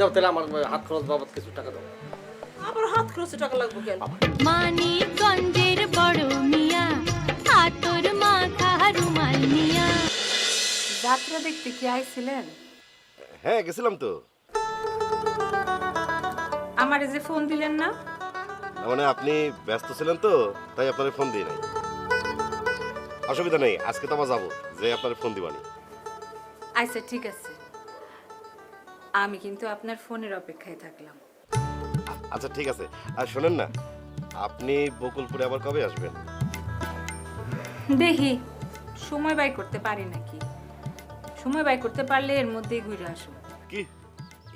দাও তাহলে আমার হাত খরচ বাবদ কিছু টাকা দাও। আবার হাত খরচে টাকা লাগবে কেন? মানিকগঞ্জের বড় মিয়া আতর মাখা রুমাল মিয়া। যাত্রা দেখতে কি আইছিলেন? হ্যাঁ গেছিলাম তো। আমারে যে ফোন দিলেন না? না, মানে আপনি ব্যস্ত ছিলেন তো তাই আপনার ফোন দিই নাই। অসুবিধা নেই আজকে তো আমার যাব যে আপনার ফোন দিবানি। আচ্ছা ঠিক আছে। আমি কিন্তু আপনার ফোনের অপেক্ষায় থাকলাম। আচ্ছা ঠিক আছে। আর শোনেন না আপনি বকুলপুরে আবার কবে আসবেন? দেখি সময় বাই করতে পারি নাকি? সময় বাই করতে পারলে এর মধ্যেই ঘুরে আসুন কি?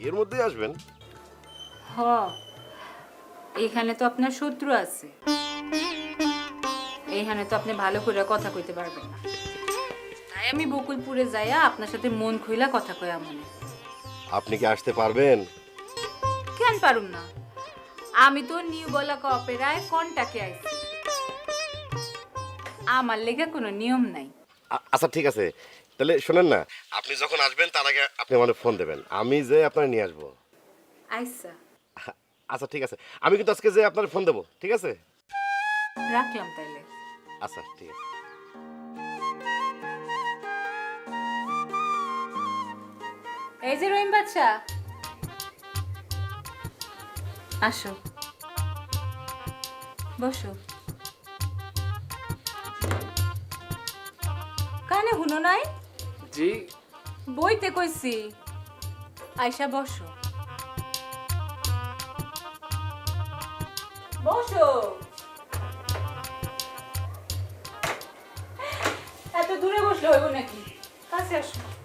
এর মধ্যেই আসবেন? হ এখানে তো আপনার শত্রু আছে। এইখানে তো আপনি ভালো করে কথা কইতে পারবেন না। তাই আমি বকুলপুরে যাইয়া আপনার সাথে মন খুইলা কথা কয়া মনে। আপনি কি আসতে পারবেন? কেন পারুম না? আমি তো নিউ বলাকা অপেরায় কন্টাকে আইছি? আমার লেগে কোনো নিয়ম নাই। আচ্ছা ঠিক আছে। তাহলে শোনেন না আপনি যখন আসবেন তার আগে আপনি আমার ফোন দেবেন। আমি যে আপনার নিয়ে আসব। আইসা। আচ্ছা ঠিক আছে। আমি কিন্তু আজকে যে আপনার ফোন দেবো ঠিক আছে? রাখলাম তাইলে। আচ্ছা ঠিক আছে। এই যে রহিম বাচ্চা। আসো। বসো। কানে হুনো নাই? জি। বইতে কইছি। আয়সা বসো। বসো। এত দূরে বসলে হইব নাকি? কাছে আসো।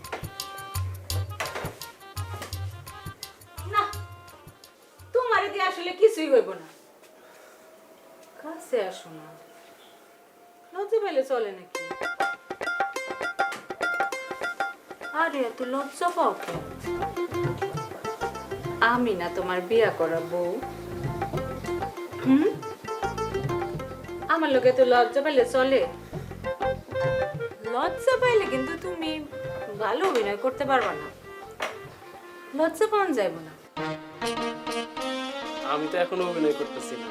কিছুই হইব না। কাছে আসো না লজ্জা পেলে চলে নাকি? আরে, এত লজ্জা পাও কেন? আমি না তোমার বিয়া করা বউ। হুম? আমার লোকে তো লজ্জা পাইলে চলে। লজ্জা পাইলে কিন্তু তুমি ভালো অভিনয় করতে পারবা না। লজ্জা পাওয়া যাইব না। আমি তো এখনও অভিনয় করতেছি না।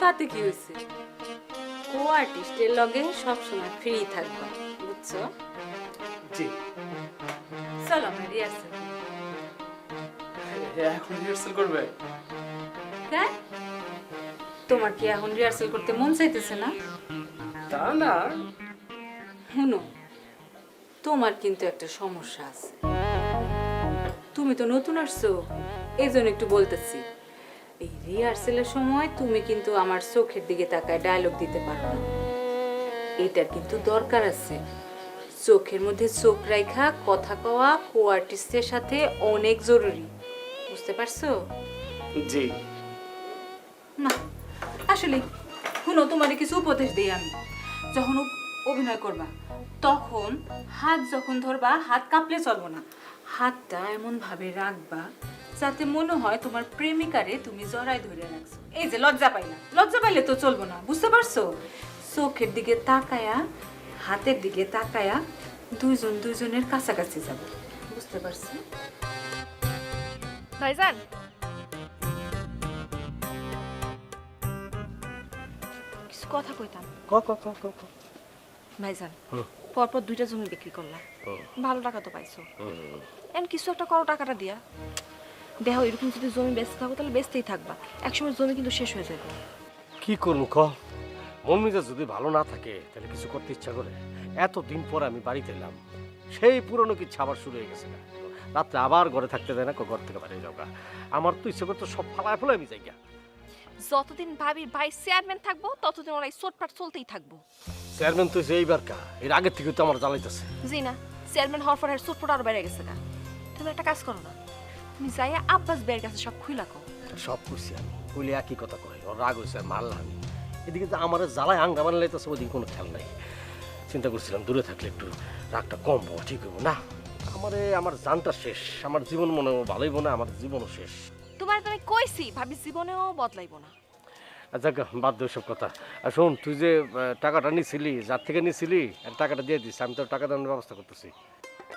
তাতে কি হয়েছে? কো আর্টিস্টের লগে সবসময় ফ্রি থাকবা বুঝছ? জি। চলো আমরা রিহার্সাল এখন রিহার্সাল করবে? হ্যাঁ তোমার কি এখন রিহার্সাল করতে মন চাইতেছে না? তা না। শুনো তোমার কিন্তু একটা সমস্যা আছে। তুমি তো নতুন আসছো এই জন্য একটু বলতেছি। এই রিহার্সেলের সময় তুমি কিন্তু আমার চোখের দিকে তাকায় ডায়লগ দিতে পারো না। এটার কিন্তু দরকার আছে। চোখের মধ্যে চোখ রাখা কথা কওয়া কো আর্টিস্টের সাথে অনেক জরুরি। বুঝতে পারছ? জি। না আসলে শুনো তোমার কিছু উপদেশ দিই আমি। যখন অভিনয় করবা তখন হাত যখন ধরবা হাত কাঁপলে চলবো না। হাতটা এমন ভাবে রাখবা যাতে মনে হয় তোমার প্রেমিকারে তুমি জড়াই ধরে রাখছো। এই যে লজ্জা পাইলা। লজ্জা পাইলে তো চলবো না বুঝতে পারছ? চোখের দিকে তাকায়া হাতের দিকে তাকায়া দুইজন দুইজনের কাছাকাছি যাব বুঝতে পারছ? ভাইজান। কিছু কথা কইতাম। ক ক ক ক ক। ভাইজান পরপর দুইটা জমি বিক্রি করলাম ভালো টাকা তো পাইছো। এন কিছু একটা করো টাকাটা দিয়া। দেখো এরকম যদি জমি বেচতে থাকো তাহলে বেচতেই থাকবা। একসময় জমি কিন্তু শেষ হয়ে যাবে। কি করব ক মন মেজাজ যদি ভালো না থাকে তাহলে কিছু করতে ইচ্ছা করে। এত দিন পর আমি বাড়িতে এলাম। সেই পুরনো কিছু আবার শুরু হয়ে গেছে রাত্রে আবার ঘরে থাকতে দেয় না কো ঘর থেকে বাইরে যাওগা আমার তো ইচ্ছে করতো সব ফালায় ফেলে আমি যাই গা। যতদিন ভাবির ভাই চেয়ারম্যান থাকব ততদিন ওরা এই চোটপাট চলতেই থাকব। চেয়ারম্যান তো এইবার কা এর আগের থেকে তো আমার জ্বালাইতেছে। জি না চেয়ারম্যান হওয়ার পর চোটপট আরও বেড়ে গেছে না তুমি একটা কাজ করো না। তুমি যাইয়া আব্বাস বের কাছে সব খুইলা সব করছি আমি। কইলে একই কথা কয় ওর রাগ হয়েছে মারলাম আমি এদিকে যে আমার জ্বালায় আঙ্গা মানে লাইতেছে ওদিকে কোনো খেয়াল নাই। চিন্তা করছিলাম দূরে থাকলে একটু রাগটা কম হব ঠিক হব না? আমারে আমার জানটা শেষ আমার জীবন মনে হয় ভালোই না আমার জীবনও শেষ। তোমার তো আমি কইছি ভাবি জীবনেও বদলাইবো না। আচ্ছা গা, বাদ দে সব কথা। আর শোন তুই যে টাকাটা নিছিলি যার থেকে নিছিলি আর টাকাটা দিয়ে দিস আমি তো টাকা দেওয়ার ব্যবস্থা করতেছি।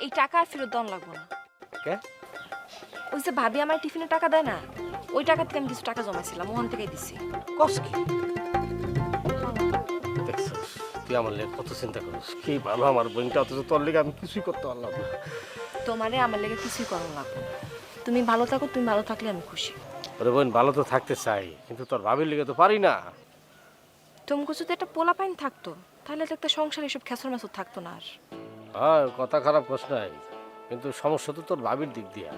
এই টাকা আর ফেরত দেওয়া লাগবো না। কে? ওই যে ভাবি আমার টিফিনে টাকা দেয় না ওই টাকা থেকে আমি কিছু টাকা জমাইছিলাম ওখান থেকেই দিছি। কস কি? তুই আমার লেগে কত চিন্তা করিস? কি ভালো আমার বোনটা অথচ তোর লেগে আমি কিছুই করতে পারলাম না। তোমারে আমার লেগে কিছুই করানো লাগবে না। তুমি ভালো থাকো তুমি ভালো থাকলে আমি খুশি। ওরে বোন ভালো তো থাকতে চাই কিন্তু তোর ভাবির লেগে তো পারি না। তুমি যদি একটা পোলা পাইন থাকতো তাহলে তো একটা সংসার এসব খেসর মেসর থাকতো না আর। হ্যাঁ কথা খারাপ কস নাই কিন্তু সমস্যা তো তোর ভাবির দিক দিয়া।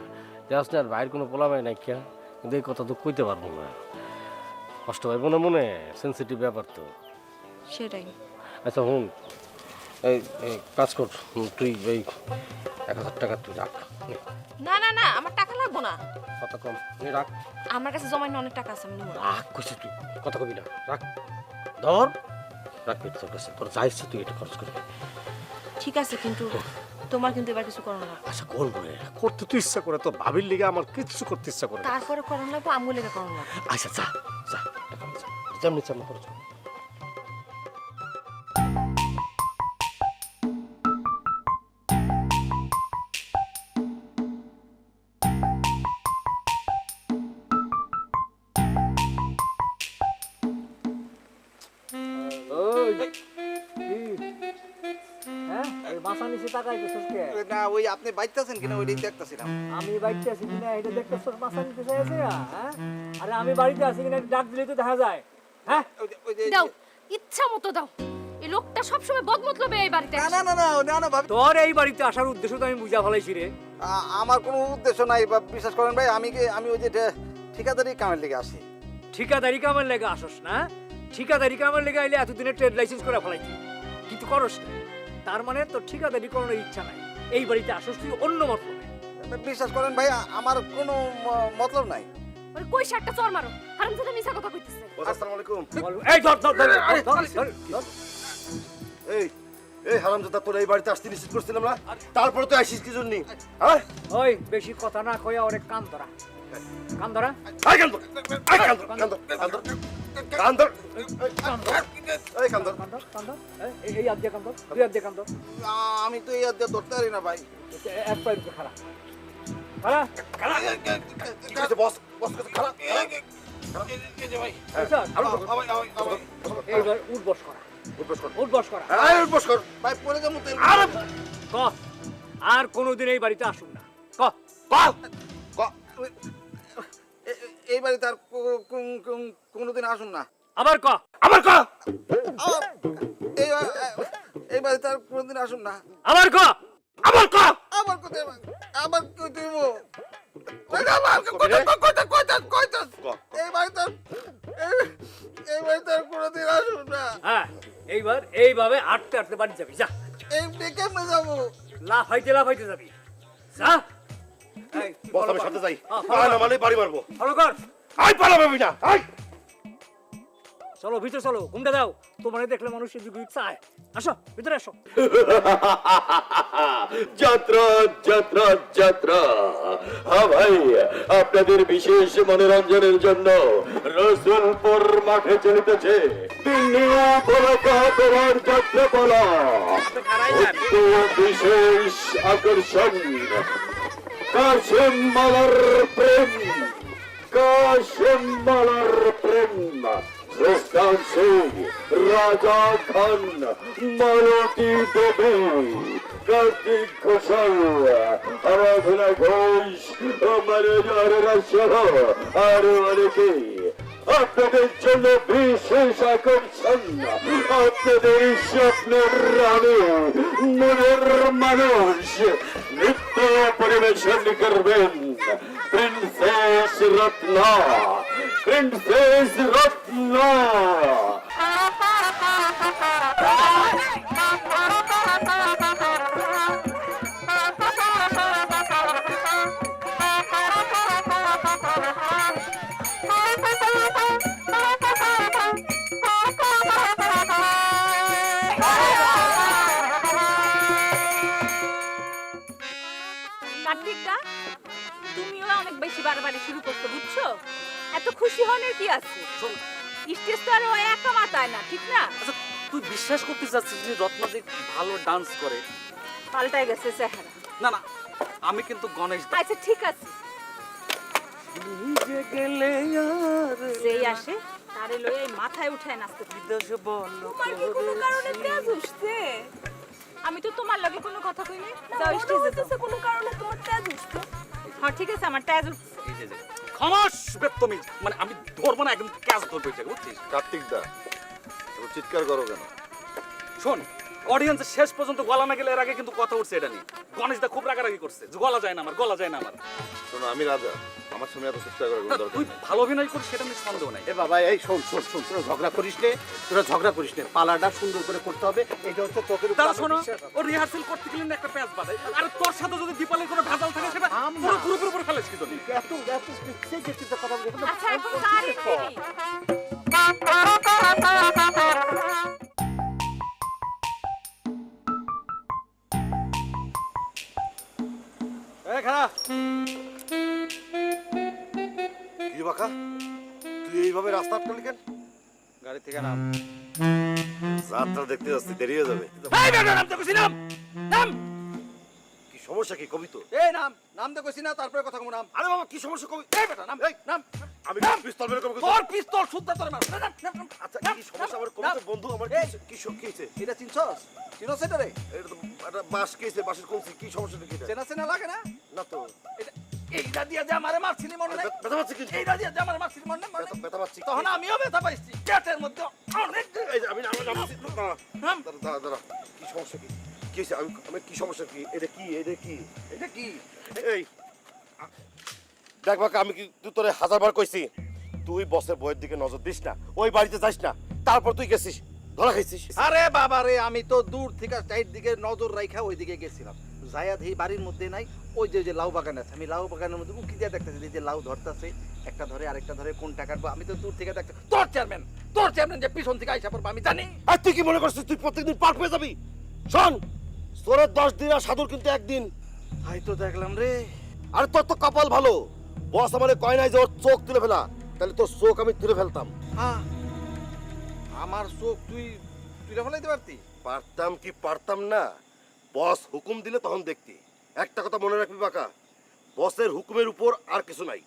যাস না আর বাইরের কোনো পোলাবাই নাই কে? কিন্তু এই কথা তো কইতে পারব না। কষ্ট হয় মনে মনে? সেন্সিটিভ ব্যাপার তো। সেটাই। আচ্ছা হুন। এই এই কাজ কর। তুই এই এক হাজার টাকা তুই রাখ। নে, না না না আমার টাকা লাগবো না। কত কম। নে রাখ। আমার কাছে জমাইনে অনেক টাকা আছে আমি নিবো না। রাখ কইছি তুই। কথা কবি না। রাখ। ধর। রাখ পেট তোর কাছে। তোর যা ইচ্ছে তুই এটা খরচ করবি ঠিক আছে কিন্তু তোমার কিন্তু এবার কিছু করানো লাগবে আচ্ছা কোন রে করতে তো ইচ্ছা করে তো ভাবির লিগে আমার কিচ্ছু করতে ইচ্ছা করে তারপরে করোনা লাগবে আমগুলো লেগে করানো লাগবে আচ্ছা যা যা নে, যেমনি খরচ কর। মাথা নিচে তাকাইতেছিস কে? না ওই আপনি বাইতেছেন কিনা ওইটাই দেখতেছিলাম। আমি বাড়িতে আছি কিনা এটা দেখতেছিস মাথা নিচে চাইছে হ্যাঁ? আরে আমি বাড়িতে আছি কিনা ডাক দিলে তো দেখা যায়। হ্যাঁ? দাও ইচ্ছা মতো দাও। এই লোকটা সবসময় এই বাড়িতে না না না না না ভাবি তোর এই বাড়িতে আসার উদ্দেশ্য তো আমি বুঝা ফেলাইছি রে। আমার কোনো উদ্দেশ্য নাই বা বিশ্বাস করেন ভাই আমি কি- আমি ওই যে ঠিকাদারি কামের লেগে আসি। ঠিকাদারি কামের লেগে আসস না? ঠিকাদারি কামের লেগে আইলে এতদিনে ট্রেড লাইসেন্স করে ফেলাইছি কিন্তু করস না। তার মানে তোর ঠিকাদারি করানোর ইচ্ছা নাই। এই বাড়িতে আসস তুই অন্য মতলবে বিশ্বাস করেন ভাই আমার কোনো মতলব নাই। ওরে কই একটা চর মারো। হারাম মিছা কথা কইতেছে। আসসালামু আলাইকুম এই ধর ধর ধর ধর, ধর, ধর, ধর। এই এই হারামজাদা তোর এই বাড়িতে আসতে নিশ্চিত করছিলাম না? তারপরে তো আসিস কি জন্য? হ্যাঁ? ওই বেশি কথা না কইয়া ওরে কান ধরা। কান ধরা। আই কান্দর আই কান্দর কান্দর কান্দর কান্দর এই কান্দর কান ধর কান ধর। এই, এই এই আদ্যা কান ধর তুই আদ্যা কান ধর আমি তো এই অধ্যায় ধরতে পারি না ভাই। এক বস বস খারাপ বুঝছ? আবার- এইবার উঠ করা। উঠবস কর। উঠ বস করা। উঠবস কর। ভাই পরে যাব ক আর কোনোদিন এই বাড়িতে আসুন না। ক ক- এই বাড়িতে আর কোনোদিন আসুন না। আবার ক? আমার ক? আবার এই এই বাড়িতে আর কোনোদিন আসুন না। আবার ক? আমার ক? আবার কোথায় আবার কই দিব আবার কইতা কইতা কইতা কইতা এই বাড়িতে এই- এই বাড়িতে আর কোনোদিন আসুন না। হ্যাঁ এইবার এইভাবে আটতে আটতে বাড়ি যাবি যা। এই কেমনে যাব? লাফাইতে লাফাইতে যাবি। যা। সাথে যাই। না মানে বাড়ি মারবো। follow কর আই পালাবে না আই চলো ভিতরে চলো ঘুমটা দাও। তোমার দেখলে চায়। আসো ভিতরে আসো। যাত্রা যাত্রা যাত্রা। হ্যাঁ ভাই আপনাদের বিশেষ মনোরঞ্জনের জন্য রসুলপুর মাঠে চলিতেছে। যাত্রাপালা। অতি বিশেষ আকর্ষণ। কাশিম মালার প্রেম, কাশিম মালার প্রেম। রোস্তান সিং রাজা খান, মালতী দেবী কার্তিক ঘোষাল, আরাধনা ঘোষ ম্যানেজারেরা সহ আরও অনেকে আপনাদের জন্য বিশেষ আকর্ষণ আপনাদের স্বপ্নের রানী মনের মানুষ নৃত্য পরিবেশন করবেন প্রিন্সেস রত্না প্রিন্সেস রত্না বেশি বাড়াবাড়ি শুরু করতে বুঝছ? এত খুশি হনের কি আছে? স্টেজ তো আর ও একা মাতায় না ঠিক না? আচ্ছা তুই বিশ্বাস করতে চাচ্ছিস যে রত্না যে ভালো ডান্স করে? পাল্টাই গেছে চেহারা। না না আমি কিন্তু গণেশ আচ্ছা ঠিক আছে। নিজে গেলে আর যেই আসে তারে লয়ে মাথায় উঠায় নাচতে। থাকে। বিদেশ বল তোমার কি কোনো কারণে তেজ উঠছে? আমি তো তোমার লগে কোনো কথা কই নাই। যাও স্টেজে কোনো কারণে তোমার তেজ উঠছে হ্যাঁ ঠিক আছে আমার তেজ উঠছে। খমাস তুমি মানে আমি ধরবো না একদম ক্যাচ ধরবো এটাকে বুঝছিস? কার্তিক দা চিৎকার করো কেন? শোন অডিয়েন্সের শেষ পর্যন্ত গলা না গেলে এর আগে কিন্তু কথা উঠছে এটা নিয়ে। গণেশ দা খুব রাগারাগি করছে। যে গলা যায় না আমার গলা যায় না আমার। শোনো আমি রাজা। আমার সঙ্গে এত চেষ্টা করার কোনো দরকার তুই নেই। ভালো অভিনয় করিস সেটা নিয়ে সন্দেহ নাই। এ বাবা এই শোন শোন শোন তোরা ঝগড়া করিস নে তোরা ঝগড়া করিস নে। পালাটা সুন্দর করে করতে হবে এটা হচ্ছে চোখের উপর তারা আমার শোনো বিশ্বাস। আছে। ও রিহার্সেল করতে গেলে না একটা প্যাচ বাঁধায় আর তোর সাথে যদি দীপালির কোনো ভেজাল থাকে সেটা পুরো পুরো পুরো ফেলেছ কি তুমি এত এত সেই যে চিন্তা কথা বলব আচ্ছা এখন কারে? দিবি এই খারাপ কি বাকা? তুই এইভাবে রাস্তা আটকালি কেন? গাড়ি থেকে নাম। যাত্রা দেখতে যাচ্ছি দেরি হয়ে যাবে। এই বেটা নাম তো কইছি নাম। নাম। কি সমস্যা কি কবি তো? এই নাম নাম তো কইছি না তারপরে কথা কম নাম। আরে বাবা কি সমস্যা কবি? এই বেটা নাম এই, নাম। আমি। পিস্তল বের করব তোর পিস্তল শুদ্ধ তোর মার। আচ্ছা কি সমস্যা? আমার। তো বন্ধু আমার এই, কি কি কি হয়েছে? এটা চিনছস? চিনছ এটা রে? এটা তো একটা বাস কি হয়েছে? বাসের কোন কি সমস্যা কি চেনা চেনা লাগে না? না তো। এটা এইটা দিয়া যে আমারে মারছিলি মনে নাই? ব্যথা পাচ্ছি কিন্তু। এইটা দিয়া যে আমারে মারছিলি মনে নাই? ব্যথা পাচ্ছি তখন আমিও ব্যথা পাইছি। পেটের মধ্যে অনেক এই আমি আমি নামছি দাঁড়া নাম। দাঁড়া দাঁড়া দাঁড়া। কি সমস্যা কি? কি আমি কি সমস্যা কি? এটা কি? এটা কি? এটা কি? এই দেখ বাকা আমি কি তুই তোরে হাজারবার কইছি তুই বসের বইয়ের দিকে নজর দিস না ওই বাড়িতে যাস না তারপর তুই গেছিস ধরা খাইছিস। আরে বাবা রে আমি তো দূর থেকে চাইর দিকে নজর রাইখা ওই দিকে গেছিলাম। যাইয়া এই বাড়ির মধ্যে নাই ওই যে যে লাউ বাগান আছে আমি লাউ বাগানের মধ্যে উঁকি দিয়ে দেখতেছি যে লাউ ধরতেছে একটা ধরে আরেকটা ধরে কোনটা কাটবো আমি তো দূর থেকে দেখতে তোর চেয়ারম্যান তোর চেয়ারম্যান যে পিছন থেকে আইসা পড়ব আমি জানি। আর তুই কি মনে করছিস তুই প্রত্যেকদিন পার পেয়ে যাবি? শোন তোরের দশ দিন আর সাধুর কিন্তু একদিন। তাই তো দেখলাম রে। আর তোর তো কপাল ভালো। বস আমারে কয় নাই যে ওর চোখ তুলে ফেলা। তাহলে তোর চোখ আমি তুলে ফেলতাম। আমার চোখ তুই তুই ফেলাইতে পারতি? পারতাম কি পারতাম না? বস হুকুম দিলে তখন দেখতি। একটা কথা মনে রাখবি বাকা বসের হুকুমের উপর আর কিছু নাই।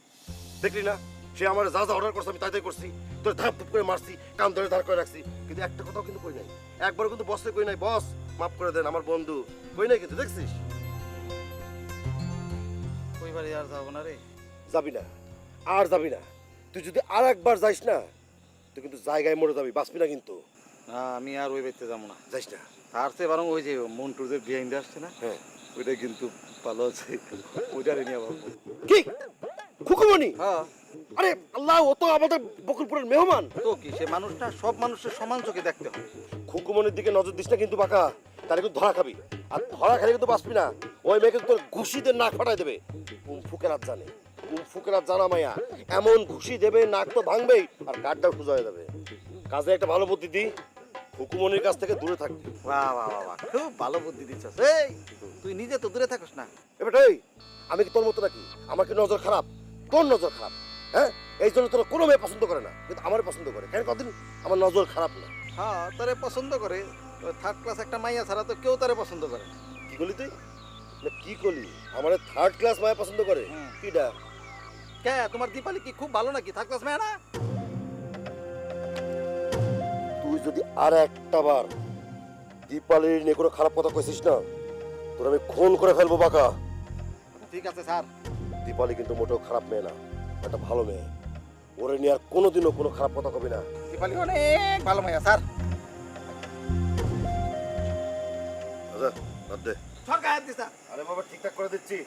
দেখলি না? সে আমার যা যা অর্ডার করছে আমি তাই তাই করছি। তোর ধাপ ধুপ করে মারছি কান ধরে ধার করে রাখছি। কিন্তু একটা কথাও কিন্তু কই নাই। একবার কিন্তু বসে কই নাই। বস মাফ করে দেন আমার বন্ধু। কই নাই কিন্তু দেখছিস? ওই বাড়ি আর যাব না রে? যাবি না আর যাবি না। তুই যদি আর একবার যাইস না তুই কিন্তু জায়গায় মরে যাবি বাঁচবি না কিন্তু। না আমি আর ওই বাড়িতে যাব না। যাইস না। তার চেয়ে বরং ওই যে মন্টুর যে বিহাইন্ড আসছে না হ্যাঁ। ওইটা কিন্তু ভালো আছে। ওইটারে নিয়ে ভাববো। কি? খুকুমনি হ্যাঁ। আরে আল্লাহ ও তো আমাদের বকুলপুরের মেহমান। তো কি সে মানুষটা সব মানুষের সমান চোখে দেখতে হয় খুকুমনির দিকে নজর দিস না কিন্তু বাঁকা তাহলে কিন্তু ধরা খাবি। আর ধরা খেলে কিন্তু বাঁচবি না। ওই মেয়ে কিন্তু তোর ঘুষিতে নাক ফাটাই দেবে। কুমফুকে রাত জানে। কুমফুকে রাত জানা মায়া এমন ঘুষি দেবে নাক তো ভাঙবেই আর গাডটাও সোজা হয়ে যাবে। কাজে একটা ভালো বুদ্ধি দি হুকুমনির কাছ থেকে দূরে থাকবি বাহ বাহ বাহ বাহ খুব ভালো বুদ্ধি দিচ্ছস। এই তুই নিজে তো দূরে থাকিস না। এবার এই আমি কি তোর মতো নাকি? আমার কি নজর খারাপ? তোর নজর খারাপ হ্যাঁ? এই জন্য তোর কোনো মেয়ে পছন্দ করে না কিন্তু আমার পছন্দ করে। কেন কদিন? আমার নজর খারাপ না। হ্যাঁ তারে পছন্দ করে। থার্ড ক্লাস একটা মাইয়া ছাড়া তো কেউ তারে পছন্দ করে কি করলি তুই? না কি করলি? আমার থার্ড ক্লাস মায়া পছন্দ করে? হুম। কিটা কে তোমার দীপালি কি খুব ভালো নাকি? থার্ড ক্লাস মায়া তুই যদি আর একটা বার দীপালির নিয়ে কোনো খারাপ কথা কইছিস না তোর আমি খুন করে ফেলব বাকা। ঠিক আছে স্যার। দীপালি কিন্তু মোটেও খারাপ মেয়ে না একটা ভালো মেয়ে। ওরে নিয়ে আর কোনোদিনও কোনো খারাপ কথা কবি না। দীপালি অনেক ভালো মাইয়া স্যার। আচ্ছা বাদ দে। সরকার দিস আরে বাবা ঠিকঠাক করে দিচ্ছি।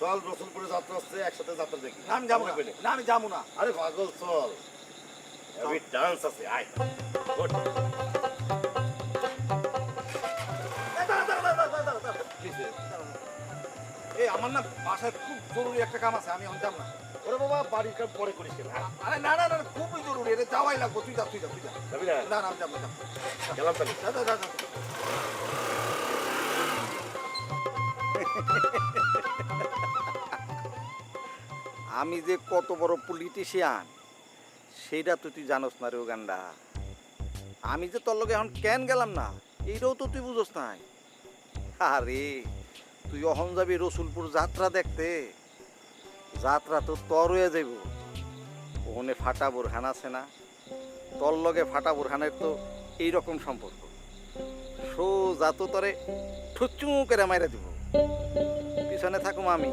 চল রসুলপুরে যাত্রা আসছে একসাথে যাত্রা দেখি। না আমি যাব না। না। আমি যাব না। আরে পাগল চল। আমি ডান্স আছে আয়। এই আমার না বাসায় খুব জরুরি একটা কাম আছে আমি এখন যাব না। ওরে বাবা বাড়ির কাম পরে করিস হ্যাঁ? আরে না না না খুবই জরুরি এটা যাওয়াই লাগবো তুই যা তুই যা তুই যা। যাবি না? না না আমি যাব না গেলাম তাহলে। যা যা যা। আমি যে কত বড় পলিটিশিয়ান সেইটা তো তুই জানোস না রে গান্ডা আমি যে তোর লগে এখন কেন গেলাম না, এইটাও তো তুই বুঝোস নাই। আরে, তুই অহন যাবি রসুলপুর যাত্রা দেখতে, যাত্রা তো তর হয়ে যাইব। ওখানে ফাটা বোরহান আছে না, তোর লগে ফাটা বোরহানের তো এইরকম সম্পর্ক। সোজা তো তরে ঠুচু করে মাইরা দিব। পিছনে থাকুম আমি।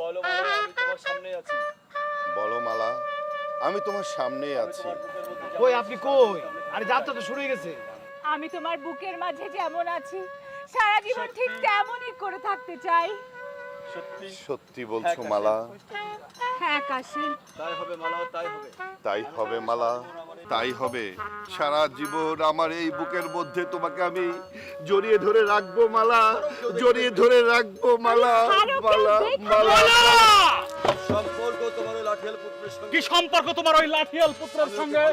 বলো আমি তোমার সামনে আছি। বলো মালা আমি তোমার সামনেই আছি। কই আপনি কই? আরে যাত্রা তো শুরু হয়ে গেছে। আমি তোমার বুকের মাঝে যেমন আছি সারা জীবন ঠিক তেমনই করে থাকতে চাই। সত্যি। সত্যি বলছো মালা। হ্যাঁ তাই হবে মালা তাই হবে। তাই হবে মালা তাই হবে। সারা জীবন আমার এই বুকের মধ্যে তোমাকে আমি জড়িয়ে ধরে রাখব মালা জড়িয়ে ধরে রাখব মালা মালা মালা। সম্পর্ক তোমার ওই লাঠিয়াল পুত্রের সঙ্গে। কি সম্পর্ক তোমার ওই লাঠিয়াল পুত্রের সঙ্গে?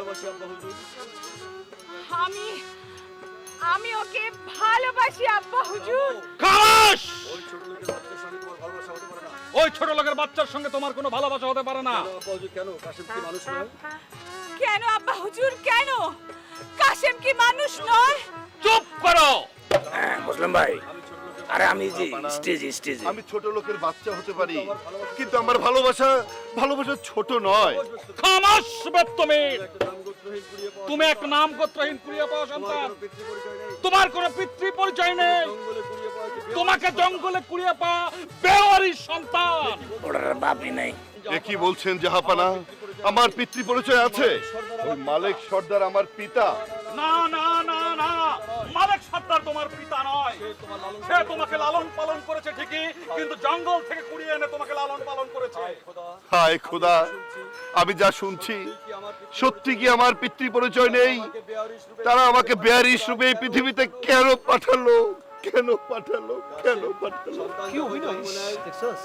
আমি আমি ওকে ভালোবাসি আব্বা হুজুর। খাস ওই ছোট লোকের বাচ্চার সঙ্গে ওই ছোট লোকের বাচ্চার সঙ্গে তোমার কোনো ভালোবাসা হতে পারে না। কেন আব্বা হুজুর কেন? কাশিম কি মানুষ নয়? কেন আব্বা হুজুর কেন? কাশেম কি মানুষ নয়? চুপ করো! মুসলিম ভাই। আরে আমি যে স্টেজে স্টেজে। আমি ছোট লোকের বাচ্চা হতে পারি কিন্তু আমার ভালোবাসা ভালোবাসা ছোট নয়। খামাস তুমি তুমি এক নাম গোত্রহীন কুড়িয়ে পাওয়া সন্তান। তোমার কোনো পিতৃ পরিচয় নেই। তোমাকে জঙ্গলে কুড়িয়ে পাওয়া বেওয়ারি সন্তান। ওটার বাপই নাই। এ কি বলছেন জাহাপানা? আমার পিতৃ পরিচয় আছে? ওই মালিক সর্দার আমার পিতা। না না না না। মালিক সর্দার তোমার পিতা নয়। সে তোমাকে লালন পালন করেছে ঠিকই কিন্তু জঙ্গল থেকে কুড়িয়ে এনে তোমাকে লালন পালন করেছে। হায় খোদা আমি যা শুনছি সত্যি কি আমার পিতৃ পরিচয় নেই? তারা আমাকে বেয়ারিশ রূপে এই পৃথিবীতে কেন পাঠালো? কেন পাঠালো? কেন পাঠালো? কি অভিনয় দেখছস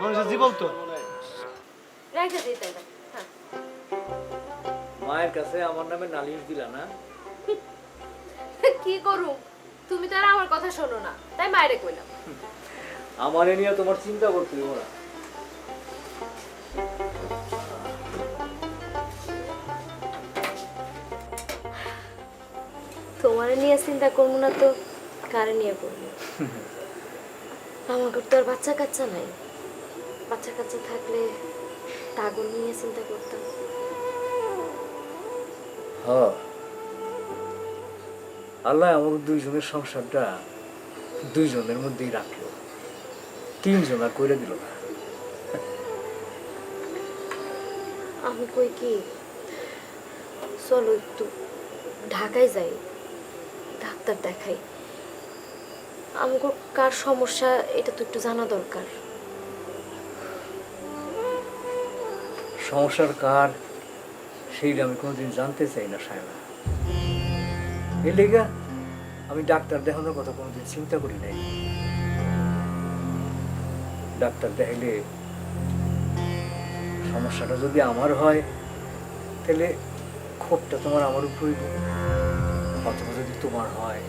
মানুষের জীবন তো। রেখে দিই তাইলে হ্যাঁ মায়ের কাছে আমার নামে নালিশ দিলা না? কি করুম তুমি তো আর আমার কথা শোনো না। তাই মায়েরে কইলাম। আমারে নিয়ে তোমার চিন্তা করতে দেবো না। তোমার নিয়ে চিন্তা করব না তো। কারে নিয়ে করব আমাকে তো আর বাচ্চা কাচ্চা নাই। বাচ্চা কাচ্চা থাকলে তাগর নিয়ে চিন্তা করতাম। হ্যাঁ আল্লাহ আমাদের দুইজনের সংসারটা দুইজনের মধ্যেই রাখল। তিনজন আর করে দিল না। আমি কই কি? চলো একটু ঢাকায় যাই ডাক্তার দেখাই। আমাকে কার সমস্যা, এটা তো একটু জানা দরকার। সমস্যার কার, সেইটা আমি কোনোদিন জানতে চাই না সায়না এর লেগা আমি ডাক্তার দেখানোর কথা কোনোদিন চিন্তা করি নাই। ডাক্তার দেখাইলে সমস্যাটা যদি আমার হয়, তাহলে ক্ষোভটা তোমার আমার উপরই অথবা যদি তোমার হয়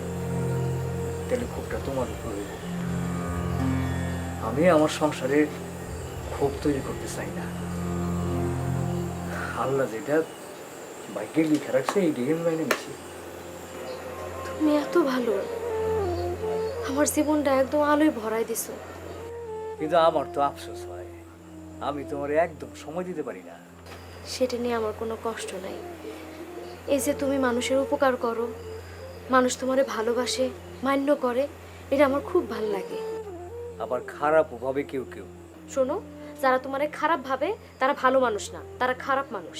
তাহলে ক্ষোভটা তোমার উপর হইব। আমি আমার সংসারে ক্ষোভ তৈরি করতে চাই না। আল্লাহ যেটা বাইকে লিখে রাখছে এই ডিএম লাইনে বেশি তুমি এত ভালো। আমার জীবনটা একদম আলোয় ভরাই দিছো। কিন্তু আমার তো আফসোস হয়। আমি তোমার একদম সময় দিতে পারি না। সেটা নিয়ে আমার কোনো কষ্ট নাই। এই যে তুমি মানুষের উপকার করো মানুষ তোমারে ভালোবাসে মান্য করে এটা আমার খুব ভালো লাগে। আবার খারাপ ভাবে কেউ কেউ। শোনো যারা তোমারে খারাপ ভাবে তারা ভালো মানুষ না তারা খারাপ মানুষ।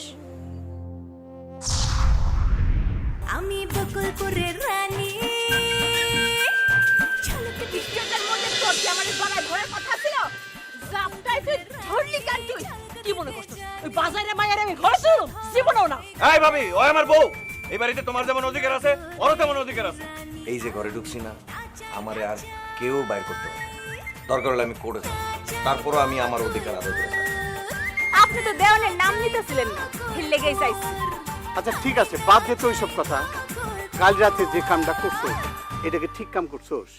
আমি বকুলপুরের রানী। ঝলক দিশটার মধ্যে তোর কি আমার গলায় ধরার কথা ছিল। জাপটাই তুই ধরলি কেন তুই। কি মনে করছিস ওই বাজারে মায়ের আমি ঘর জীবনও না। এই ভাবি ওই আমার বউ। এই বাড়িতে তোমার যেমন অধিকার আছে ওরও তেমন অধিকার আছে। এই যে ঘরে ঢুকছি না আমারে আর কেউ বাইর করতে পারে দরকার হলে আমি করে যাব। তারপরও আমি আমার অধিকার আদায় করে যাব। আপনি তো দেওয়ানের নাম নিতেছিলেন না গেই চাইছি। আচ্ছা ঠিক আছে বাদ দে তো ওইসব কথা। কাল রাতে যে কামটা করছ এটাকে ঠিক কাম করছোস?